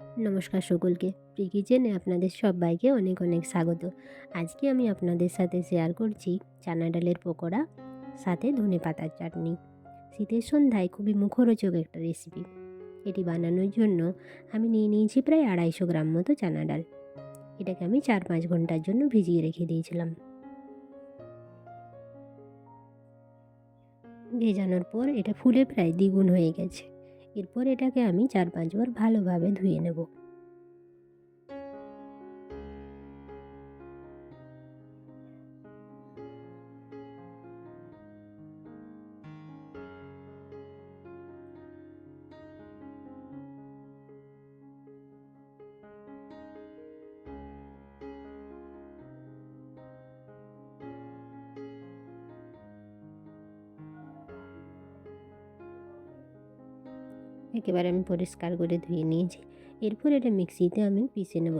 নমস্কার সকলকে। প্রি কিচেনে আপনাদের সবাইকে অনেক অনেক স্বাগত। আজকে আমি আপনাদের সাথে শেয়ার করছি চানা ডালের পকোড়া, সাথে ধনে পাতার চাটনি। শীতের সন্ধ্যায় খুবই মুখরোচক একটা রেসিপি এটি বানানোর জন্য আমি নিয়ে নিয়েছি প্রায় আড়াইশো গ্রাম মতো চানা ডাল। এটাকে আমি চার পাঁচ ঘণ্টার জন্য ভিজিয়ে রেখে দিয়েছিলাম। ভেজানোর পর এটা ফুলে প্রায় দ্বিগুণ হয়ে গেছে। এরপর এটাকে আমি চার পাঁচবার ভালোভাবে ধুয়ে নেব। একেবারে আমি পরিষ্কার করে ধুয়ে নিয়েছি। এরপর এটা মিক্সিতে আমি পিষে নেব।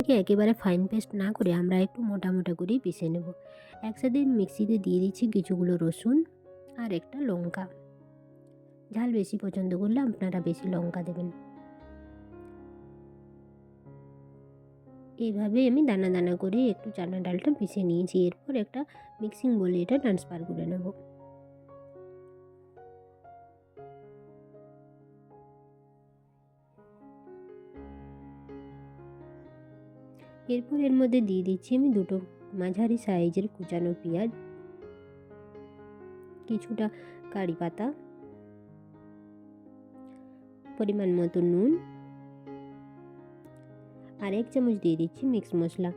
একে একেবারে ফাইন পেস্ট না করে আমরা একটু মোটা মোটা করেই পিষে নেব। একসাথে মিক্সিতে দিয়ে দিচ্ছি কিছুগুলো রসুন আর একটা লঙ্কা। ঝাল বেশি পছন্দ করলে আপনারা বেশি লঙ্কা দেবেন। এইভাবে আমি দানা দানা করে একটু চানা ডালটা পিষে নিয়েছি। এরপর একটা মিক্সিং বলে এটা ট্রান্সফার করে নেব। এরপর এর মধ্যে দিয়ে দিচ্ছি আমি দুটো মাঝারি সাইজের কুচানো পেঁয়াজ, কিছুটা কারি পাতা, পরিমাণ মতো নুন আর এক চামচ দিয়ে দিচ্ছি মিক্স মশলা।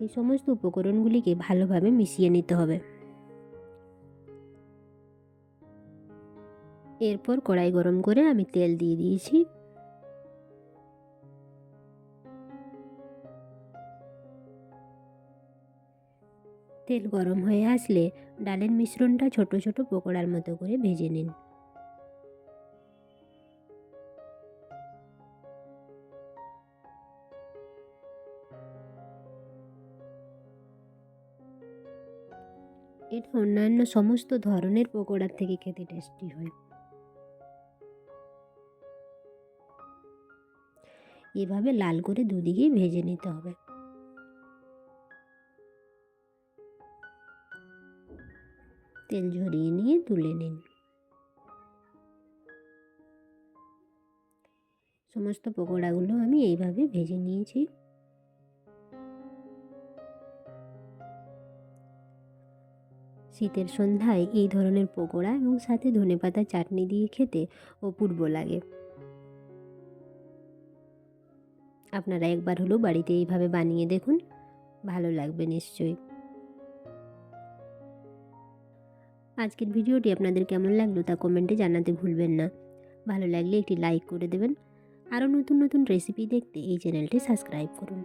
এই সমস্ত উপকরণগুলিকে ভালোভাবে মিশিয়ে নিতে হবে। এরপর কড়াই গরম করে আমি তেল দিয়ে দিয়েছি। তেল গরম হয়ে আসলে ডালের মিশ্রণটা ছোট ছোট পকোড়ার মতো করে ভেজে নিন। এটা অন্যান্য সমস্ত ধরনের পকোড়ার থেকে খেতে টেস্টি হয়। এভাবে লাল করে দুদিকেই ভেজে নিতে হবে। তেল ঝরিয়ে নিয়ে তুলে নিন। সমস্ত পকোড়াগুলো আমি এইভাবে ভেজে নিয়েছি। শীতের সন্ধ্যায় এই ধরনের পকোড়া এবং সাথে ধনেপাতা চাটনি দিয়ে খেতে অপূর্ব লাগে। আপনারা একবার হলেও বাড়িতে এইভাবে বানিয়ে দেখুন, ভালো লাগবে নিশ্চয়ই। আজকের ভিডিওটি আপনাদের কেমন লাগল তা কমেন্টে জানাতে ভুলবেন না। ভালো লাগলে একটি লাইক করে দেবেন। আরও নতুন নতুন রেসিপি দেখতে এই চ্যানেলটি সাবস্ক্রাইব করুন।